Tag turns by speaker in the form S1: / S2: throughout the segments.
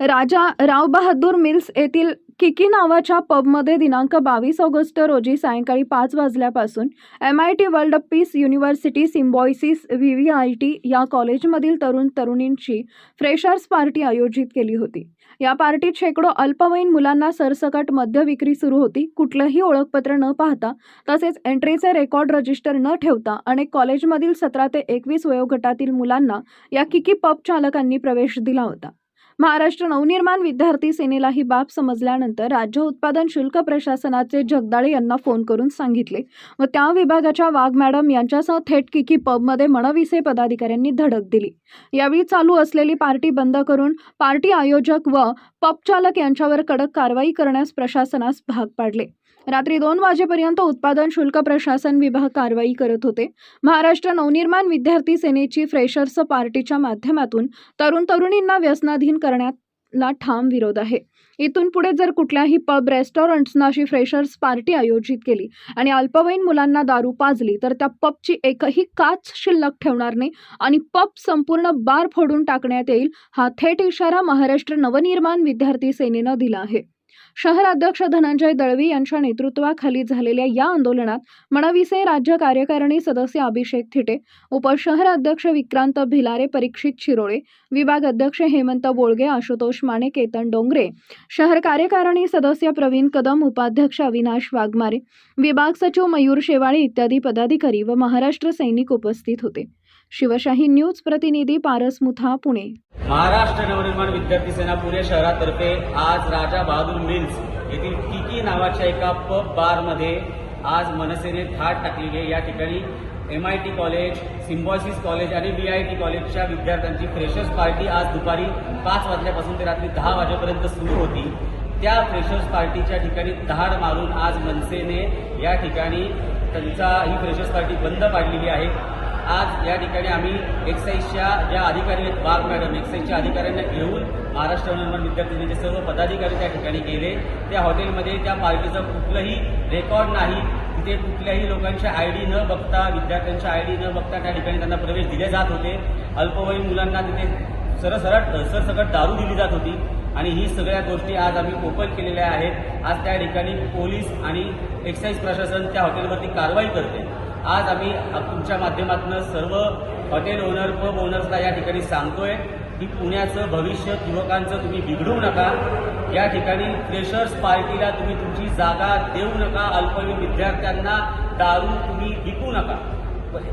S1: राजा Rao Bahadur mills येथील किकी नावाच्या पबमध्ये दिनांक बावीस ऑगस्ट रोजी सायंकाळी पाच वाजल्यापासून M I T world peace university Symbiosis V V I T या कॉलेजमधील तरुण तरुणींची फ्रेशर्स पार्टी आयोजित केली होती. या पार्टीत शेकडो अल्पवयीन मुलांना सरसकट मद्य विक्री सुरू होती. कुठलंही ओळखपत्र न पाहता तसेच एंट्रीचे रेकॉर्ड रजिस्टर न ठेवता अनेक कॉलेजमधील सतरा ते एकवीस वयोगटातील मुलांना या किकी पब चालकांनी प्रवेश दिला होता. महाराष्ट्र नवनिर्माण विद्यार्थी सेनेला ही बाब समजल्यानंतर राज्य उत्पादन शुल्क प्रशासनाचे जगदाळे यांना फोन करून सांगितले. व त्या विभागाच्या वाघ मॅडम यांच्यासह थेट किकी पबमध्ये मनविसे पदाधिकाऱ्यांनी धडक दिली. यावेळी चालू असलेली पार्टी बंद करून पार्टी आयोजक व पब चालक यांच्यावर कडक कारवाई करण्यास प्रशासनास भाग पाडले. रात्री दोन वाजेपर्यंत उत्पादन शुल्क प्रशासन विभाग कारवाई करत होते. महाराष्ट्र नवनिर्माण विद्यार्थी सेनेची फ्रेशर्स पार्टीच्या माध्यमातून तरुण तरुणींना व्यसनाधीन करण्याला ठाम विरोध आहे. इथून पुढे जर कुठल्याही पब रेस्टॉरंट्सना अशी फ्रेशर्स पार्टी आयोजित केली आणि अल्पवयीन मुलांना दारू पाजली तर त्या पबची एकही काच शिल्लक ठेवणार नाही आणि पब संपूर्ण बार फोडून टाकण्यात येईल हा थेट इशारा महाराष्ट्र नवनिर्माण विद्यार्थी सेनेनं दिला आहे. शहर अध्यक्ष धनंजय दळवी यांच्या नेतृत्वाखाली झालेल्या या आंदोलनात मनविसे राज्य कार्यकारिणी सदस्य अभिषेक थिटे उपशहराध्यक्ष विक्रांत भिलारे परीक्षित शिरोळे विभाग अध्यक्ष हेमंत बोळगे आशुतोष माने केतन डोंगरे शहर कार्यकारिणी सदस्य प्रवीण कदम उपाध्यक्ष अविनाश वाघमारे विभाग सचिव मयूर शेवाळे इत्यादी पदाधिकारी व महाराष्ट्र सैनिक उपस्थित होते. शिवशाही न्यूज प्रतिनिधी पारस मुथा पुणे.
S2: महाराष्ट्र नवनिर्माण विद्यार्थी सेना पुणे शहरातर्फे आज राजा बहादूर मिल्स येथील किकी नावाच्या एका पब बारमध्ये आज मनसेने थाट टाकली आहे. या ठिकाणी M I T college Symbiosis college आणि बी आय टी कॉलेजच्या विद्यार्थ्यांची फ्रेशर्स पार्टी आज दुपारी पाच वाजल्यापासून ते रात्री दहा वाजेपर्यंत सुरू होती. त्या फ्रेशर्स पार्टीच्या ठिकाणी धाड मारून आज मनसेने या ठिकाणी त्यांचा ही फ्रेशर्स पार्टी बंद पाडलेली आहे. आज या ठिकाणी आम्ही एक्साईजच्या ज्या अधिकारी आहेत बाग मॅडम एक्साईजच्या अधिकाऱ्यांना घेऊन महाराष्ट्र नवनिर्माण विद्यार्थ्यांचे सर्व पदाधिकारी त्या ठिकाणी गेले. त्या हॉटेलमध्ये त्या पार्टीचं कुठलंही रेकॉर्ड नाही. तिथे कुठल्याही लोकांच्या आय डी न बघता विद्यार्थ्यांच्या आय डी न बघता त्या ठिकाणी त्यांना प्रवेश दिले जात होते. अल्पवयीन मुलांना तिथे सरसरट सरसकट दारू दिली जात होती. आणि ही सगळ्या गोष्टी आज आम्ही ओपन केलेल्या आहेत. आज त्या ठिकाणी पोलीस आणि एक्साईज प्रशासन त्या हॉटेलवरती कारवाई करते. आज आम्ही तुमच्या माध्यमातून सर्व हॉटेल ओनर पब ओनर्सला या ठिकाणी सांगतोय की पुण्याचं भविष्य युवकांचं तुम्ही बिघडवू नका. या ठिकाणी फ्रेशर्स पार्टीला तुम्ही तुमची जागा देऊ नका. अल्पवयीन विद्यार्थ्यांना दारू तुम्ही विकू नका.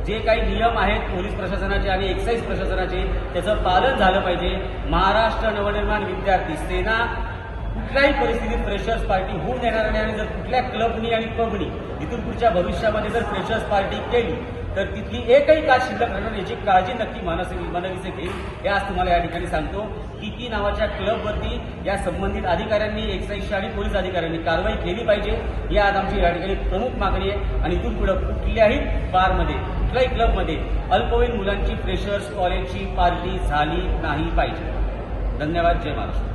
S2: जे काही नियम आहेत पोलीस प्रशासनाचे आणि एक्साईज प्रशासनाचे त्याचं पालन झालं पाहिजे. महाराष्ट्र नवनिर्माण विद्यार्थी सेना कुठल्याही परिस्थितीत फ्रेशर्स पार्टी होऊन देणार नाही. आणि जर कुठल्या क्लबनी आणि पबनी इथून पुढच्या भविष्यामध्ये जर फ्रेशर्स पार्टी केली तर तिथली एकही काळ शिल्लक राहणार याची काळजी नक्की मानसिक मनविसे घेईल. हे आज तुम्हाला या ठिकाणी सांगतो. किकी नावाच्या क्लबवरती या संबंधित अधिकाऱ्यांनी एक्साईजच्या आणि पोलीस अधिकाऱ्यांनी कारवाई केली पाहिजे. ही आज आमची या ठिकाणी प्रमुख मागणी आहे. आणि इथून पुढे कुठल्याही बारमध्ये कुठल्याही क्लबमध्ये अल्पवयीन मुलांची फ्रेशर्स कॉलेजची पार्टी झाली नाही पाहिजे. धन्यवाद. जय महाराष्ट्र.